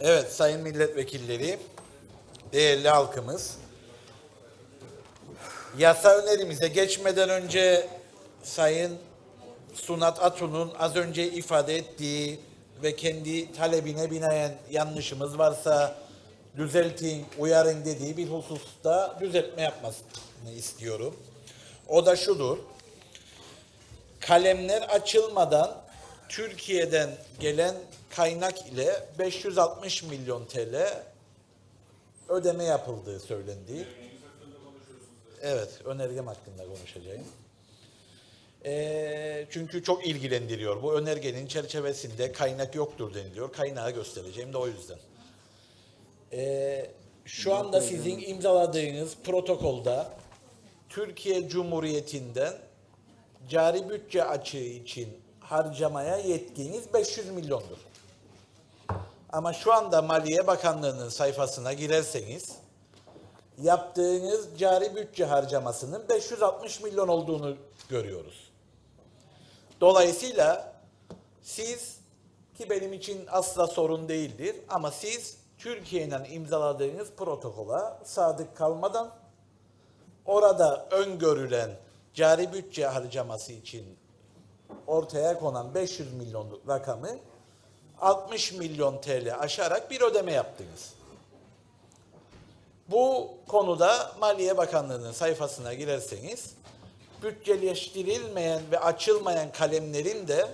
Evet sayın milletvekilleri, değerli halkımız. Yasa önerimize geçmeden önce Sayın Sunat Atun'un az önce ifade ettiği ve kendi talebine binaen yanlışımız varsa düzeltin, uyarın dediği bir hususta düzeltme yapmasını istiyorum. O da şudur. Kalemler açılmadan Türkiye'den gelen kaynak ile 560 milyon TL ödeme yapıldığı söylendi. Evet, önergem hakkında konuşacağım. Ee, çünkü çok ilgilendiriyor. Bu önergenin çerçevesinde kaynak yoktur deniliyor. Kaynağı göstereceğim de o yüzden. Ee, şu anda sizin imzaladığınız protokolda Türkiye Cumhuriyeti'nden cari bütçe açığı için harcamaya yetkiniz 500 milyondur. Ama şu anda Maliye Bakanlığı'nın sayfasına girerseniz yaptığınız cari bütçe harcamasının 560 milyon olduğunu görüyoruz. Dolayısıyla siz ki benim için asla sorun değildir ama siz Türkiye'nin imzaladığınız protokola sadık kalmadan orada öngörülen cari bütçe harcaması için ortaya konan 500 milyonluk rakamı 60 milyon TL aşarak bir ödeme yaptınız. Bu konuda Maliye Bakanlığı'nın sayfasına girerseniz bütçeleştirilmeyen ve açılmayan kalemlerin de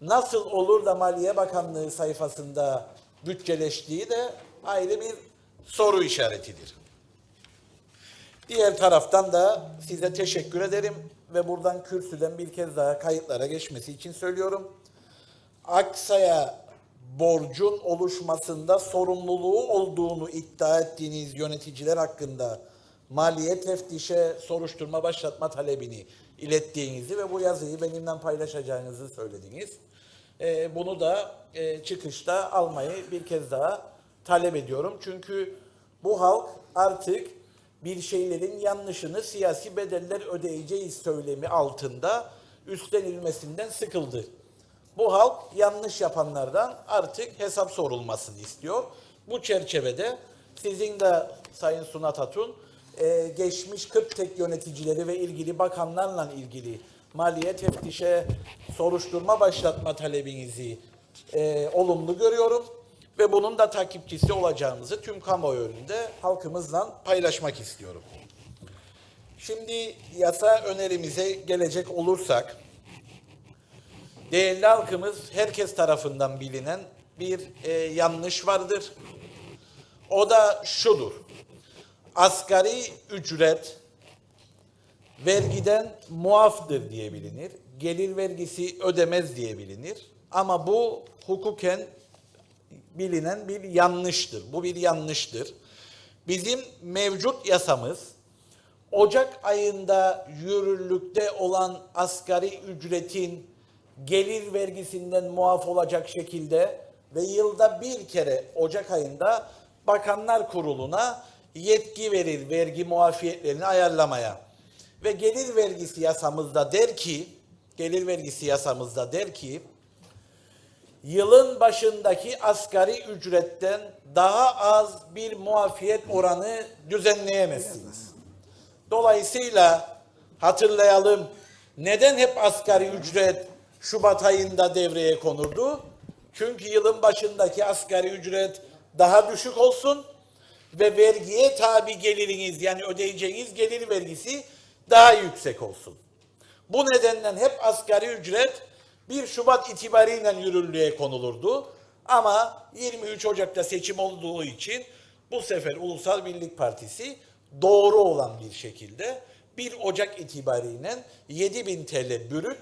nasıl olur da Maliye Bakanlığı sayfasında bütçeleştiği de ayrı bir soru işaretidir. Diğer taraftan da size teşekkür ederim ve buradan kürsüden bir kez daha kayıtlara geçmesi için söylüyorum. Aksa'ya borcun oluşmasında sorumluluğu olduğunu iddia ettiğiniz yöneticiler hakkında maliye teftişe soruşturma başlatma talebini ilettiğinizi ve bu yazıyı benimle paylaşacağınızı söylediniz. Ee, bunu da e, çıkışta almayı bir kez daha talep ediyorum. Çünkü bu halk artık bir şeylerin yanlışını siyasi bedeller ödeyeceğiz söylemi altında üstlenilmesinden sıkıldı. Bu halk yanlış yapanlardan artık hesap sorulmasını istiyor. Bu çerçevede sizin de Sayın Sunat Atun e, geçmiş 40 tek yöneticileri ve ilgili bakanlarla ilgili maliye teftişe soruşturma başlatma talebinizi e, olumlu görüyorum ve bunun da takipçisi olacağımızı tüm kamuoyu önünde halkımızla paylaşmak istiyorum. Şimdi yasa önerimize gelecek olursak, değerli halkımız herkes tarafından bilinen bir e, yanlış vardır. O da şudur. Asgari ücret vergiden muaftır diye bilinir. Gelir vergisi ödemez diye bilinir. Ama bu hukuken bilinen bir yanlıştır. Bu bir yanlıştır. Bizim mevcut yasamız Ocak ayında yürürlükte olan asgari ücretin gelir vergisinden muaf olacak şekilde ve yılda bir kere Ocak ayında Bakanlar Kurulu'na yetki verir vergi muafiyetlerini ayarlamaya. Ve gelir vergisi yasamızda der ki, gelir vergisi yasamızda der ki, yılın başındaki asgari ücretten daha az bir muafiyet oranı düzenleyemezsiniz. Dolayısıyla hatırlayalım neden hep asgari ücret Şubat ayında devreye konurdu? Çünkü yılın başındaki asgari ücret daha düşük olsun ve vergiye tabi geliriniz yani ödeyeceğiniz gelir vergisi daha yüksek olsun. Bu nedenden hep asgari ücret 1 Şubat itibariyle yürürlüğe konulurdu. Ama 23 Ocak'ta seçim olduğu için bu sefer Ulusal Birlik Partisi doğru olan bir şekilde 1 Ocak itibariyle 7000 TL bürüt,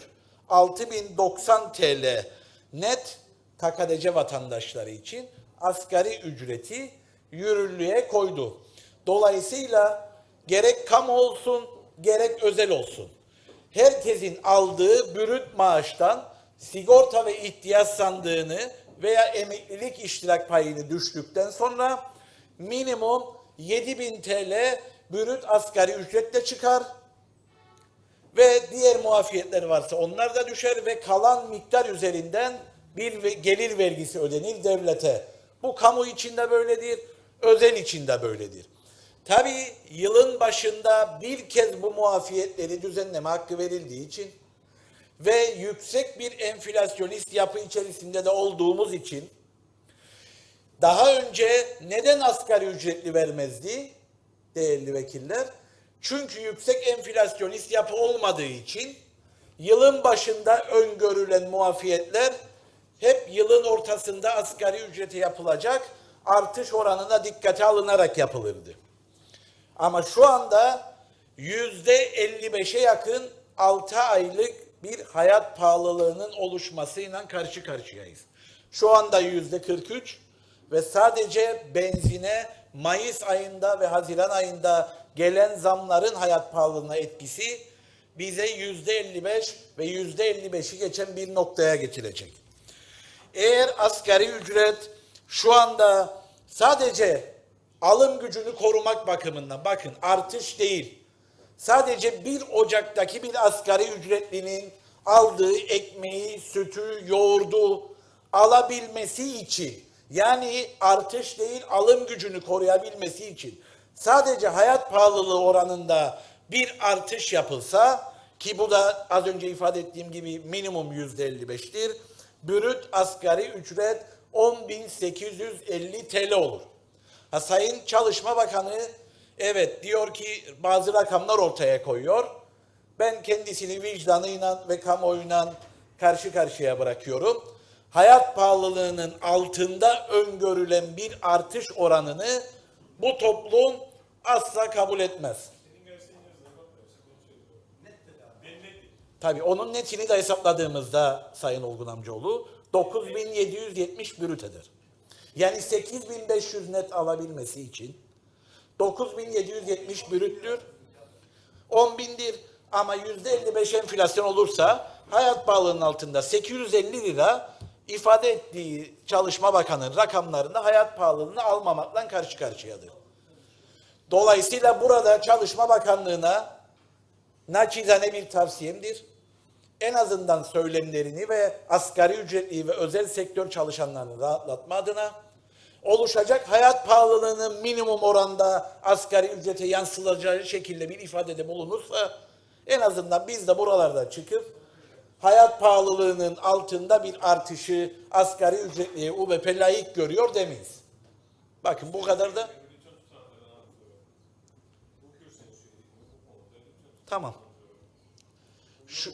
6090 TL net KKDC vatandaşları için asgari ücreti yürürlüğe koydu. Dolayısıyla gerek kamu olsun gerek özel olsun herkesin aldığı bürüt maaştan sigorta ve ihtiyaç sandığını veya emeklilik iştirak payını düştükten sonra minimum 7000 TL bürüt asgari ücretle çıkar ve diğer muafiyetler varsa onlar da düşer ve kalan miktar üzerinden bir gelir vergisi ödenir devlete. Bu kamu içinde böyledir, özel içinde böyledir. Tabii yılın başında bir kez bu muafiyetleri düzenleme hakkı verildiği için ve yüksek bir enflasyonist yapı içerisinde de olduğumuz için daha önce neden asgari ücretli vermezdi değerli vekiller? Çünkü yüksek enflasyonist yapı olmadığı için yılın başında öngörülen muafiyetler hep yılın ortasında asgari ücrete yapılacak artış oranına dikkate alınarak yapılırdı. Ama şu anda yüzde 55'e yakın 6 aylık bir hayat pahalılığının oluşmasıyla karşı karşıyayız. Şu anda yüzde 43 ve sadece benzine Mayıs ayında ve Haziran ayında gelen zamların hayat pahalılığına etkisi bize yüzde 55 ve yüzde 55'i geçen bir noktaya getirecek. Eğer asgari ücret şu anda sadece alım gücünü korumak bakımından bakın artış değil. Sadece 1 Ocak'taki bir asgari ücretlinin aldığı ekmeği, sütü, yoğurdu alabilmesi için yani artış değil alım gücünü koruyabilmesi için sadece hayat pahalılığı oranında bir artış yapılsa ki bu da az önce ifade ettiğim gibi minimum yüzde 55'tir. Brüt asgari ücret 10.850 TL olur. Ha, Sayın Çalışma Bakanı evet diyor ki bazı rakamlar ortaya koyuyor. Ben kendisini vicdanıyla ve kamuoyuyla karşı karşıya bırakıyorum. Hayat pahalılığının altında öngörülen bir artış oranını bu toplum asla kabul etmez. Tabii onun netini de hesapladığımızda Sayın Olgun amcaoğlu 9770 brütedir. Yani 8500 net alabilmesi için 9770 brüttür. 10 bindir ama %55 enflasyon olursa hayat pahalılığının altında 850 lira ifade ettiği Çalışma Bakanı'nın rakamlarında hayat pahalılığını almamakla karşı karşıyadır. Dolayısıyla burada Çalışma Bakanlığı'na naçizane bir tavsiyemdir. En azından söylemlerini ve asgari ücretli ve özel sektör çalışanlarını rahatlatma adına oluşacak hayat pahalılığının minimum oranda asgari ücrete yansılacağı şekilde bir ifadede bulunursa en azından biz de buralarda çıkıp hayat pahalılığının altında bir artışı asgari ücretliye UBP layık görüyor demeyiz. Bakın bu kadar da Tamam. Şu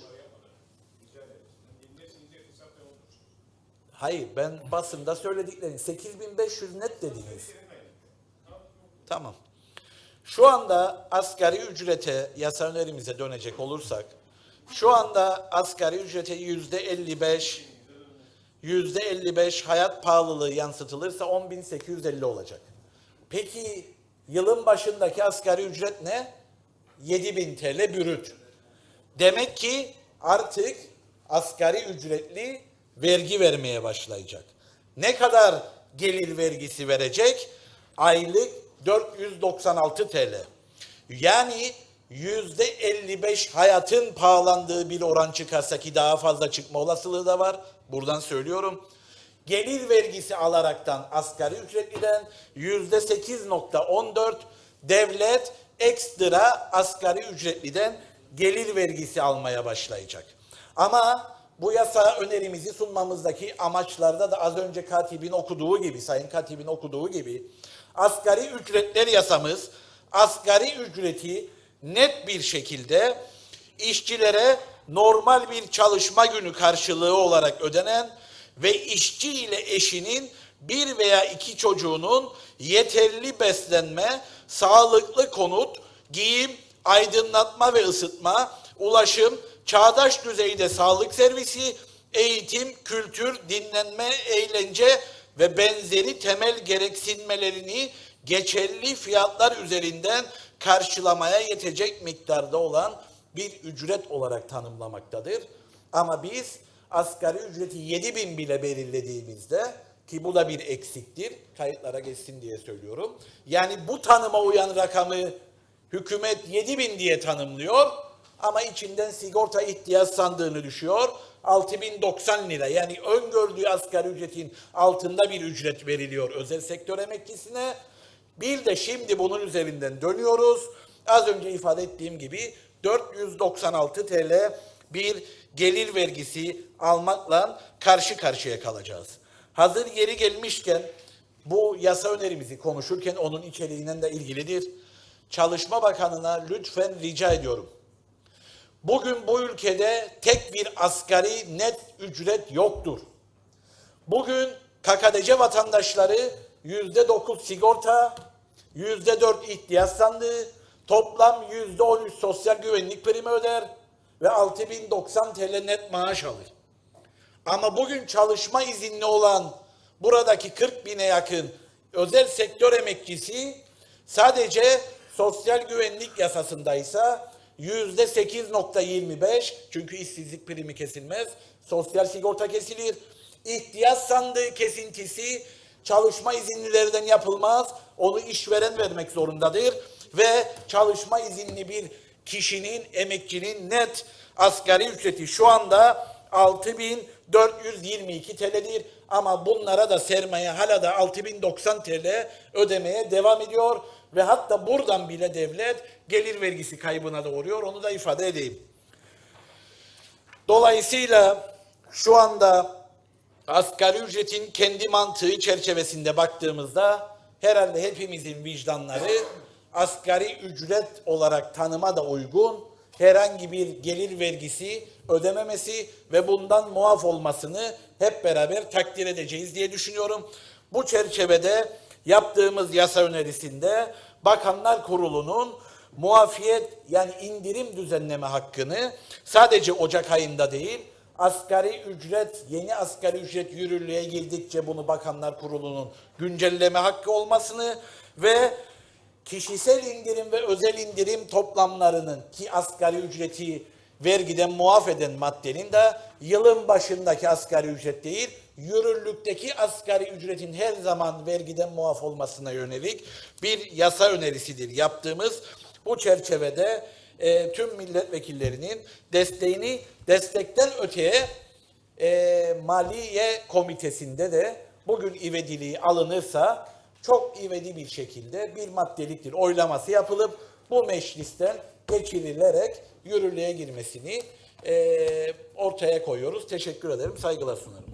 Hayır ben basında söylediklerini 8500 net dediniz. Tamam. Şu anda asgari ücrete yasa önerimize dönecek olursak şu anda asgari ücrete yüzde 55 yüzde 55 hayat pahalılığı yansıtılırsa 10.850 olacak. Peki yılın başındaki asgari ücret ne? 7000 TL bürüt. Demek ki artık asgari ücretli vergi vermeye başlayacak. Ne kadar gelir vergisi verecek? Aylık 496 TL. Yani yüzde 55 hayatın pahalandığı bir oran çıkarsa ki daha fazla çıkma olasılığı da var. Buradan söylüyorum. Gelir vergisi alaraktan asgari ücretliden yüzde 8.14 devlet ekstra asgari ücretliden gelir vergisi almaya başlayacak. Ama bu yasa önerimizi sunmamızdaki amaçlarda da az önce katibin okuduğu gibi, Sayın Katibin okuduğu gibi asgari ücretler yasamız asgari ücreti net bir şekilde işçilere normal bir çalışma günü karşılığı olarak ödenen ve işçi ile eşinin bir veya iki çocuğunun yeterli beslenme, sağlıklı konut, giyim, aydınlatma ve ısıtma, ulaşım, çağdaş düzeyde sağlık servisi, eğitim, kültür, dinlenme, eğlence ve benzeri temel gereksinmelerini geçerli fiyatlar üzerinden karşılamaya yetecek miktarda olan bir ücret olarak tanımlamaktadır. Ama biz asgari ücreti 7 bin bile belirlediğimizde ki bu da bir eksiktir, kayıtlara geçsin diye söylüyorum. Yani bu tanıma uyan rakamı hükümet 7 bin diye tanımlıyor ama içinden sigorta ihtiyaç sandığını düşüyor. 6090 lira yani öngördüğü asgari ücretin altında bir ücret veriliyor özel sektör emeklisine. Bir de şimdi bunun üzerinden dönüyoruz. Az önce ifade ettiğim gibi 496 TL bir gelir vergisi almakla karşı karşıya kalacağız. Hazır yeri gelmişken bu yasa önerimizi konuşurken onun içeriğinden de ilgilidir. Çalışma Bakanı'na lütfen rica ediyorum. Bugün bu ülkede tek bir asgari net ücret yoktur. Bugün KKDC vatandaşları yüzde dokuz sigorta, yüzde dört ihtiyaç sandığı, toplam yüzde on üç sosyal güvenlik primi öder ve 6090 TL net maaş alır. Ama bugün çalışma izinli olan buradaki 40 bine yakın özel sektör emekçisi sadece sosyal güvenlik yasasındaysa 8.25 çünkü işsizlik primi kesilmez, sosyal sigorta kesilir. İhtiyaç sandığı kesintisi çalışma izinlilerden yapılmaz. Onu işveren vermek zorundadır ve çalışma izinli bir kişinin, emekçinin net asgari ücreti şu anda 6422 TL'dir. Ama bunlara da sermaye hala da 6090 TL ödemeye devam ediyor. Ve hatta buradan bile devlet gelir vergisi kaybına da uğruyor. Onu da ifade edeyim. Dolayısıyla şu anda asgari ücretin kendi mantığı çerçevesinde baktığımızda herhalde hepimizin vicdanları asgari ücret olarak tanıma da uygun herhangi bir gelir vergisi ödememesi ve bundan muaf olmasını hep beraber takdir edeceğiz diye düşünüyorum. Bu çerçevede yaptığımız yasa önerisinde Bakanlar Kurulu'nun muafiyet yani indirim düzenleme hakkını sadece Ocak ayında değil asgari ücret, yeni asgari ücret yürürlüğe girdikçe bunu Bakanlar Kurulu'nun güncelleme hakkı olmasını ve kişisel indirim ve özel indirim toplamlarının ki asgari ücreti vergiden muaf eden maddenin de yılın başındaki asgari ücret değil, yürürlükteki asgari ücretin her zaman vergiden muaf olmasına yönelik bir yasa önerisidir yaptığımız. Bu çerçevede e, tüm milletvekillerinin desteğini destekten öteye e, Maliye Komitesi'nde de bugün ivediliği alınırsa çok ivedi bir şekilde bir maddeliktir oylaması yapılıp bu meclisten geçirilerek yürürlüğe girmesini e, ortaya koyuyoruz. Teşekkür ederim. Saygılar sunarım.